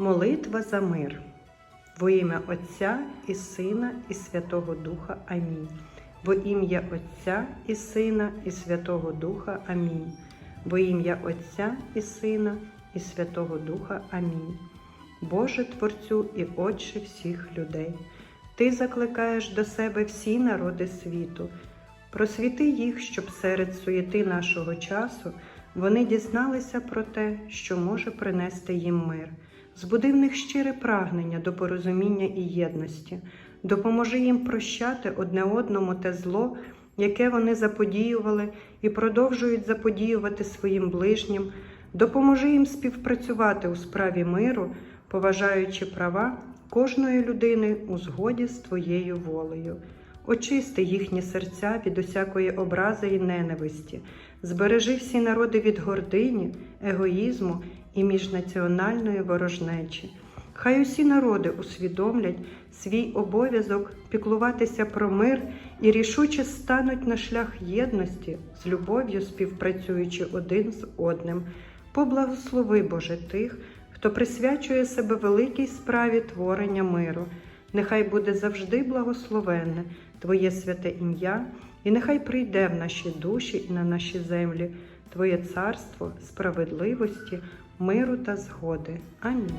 Молитва за мир. Во ім'я Отця і Сина, і Святого Духа. Амінь. Во ім'я Отця і Сина, і Святого Духа. Амінь. Во ім'я Отця і Сина, і Святого Духа. Амінь. Боже Творцю і Отче всіх людей, Ти закликаєш до себе всі народи світу. Просвіти їх, щоб серед суєти нашого часу вони дізналися про те, що може принести їм мир. Збуди в них щире прагнення до порозуміння і єдності, допоможи їм прощати одне одному те зло, яке вони заподіювали і продовжують заподіювати своїм ближнім, допоможи їм співпрацювати у справі миру, поважаючи права кожної людини у згоді з твоєю волею. Очисти їхні серця від усякої образи і ненависті, збережи всі народи від гордині, егоїзму і міжнаціональної ворожнечі. Хай усі народи усвідомлять свій обов'язок піклуватися про мир і рішуче стануть на шлях єдності, з любов'ю співпрацюючи один з одним. Поблагослови Боже тих, хто присвячує себе великій справі творення миру. Нехай буде завжди благословенне Твоє святе ім'я, і нехай прийде в наші душі і на наші землі Твоє царство справедливості, миру та згоди. Амінь.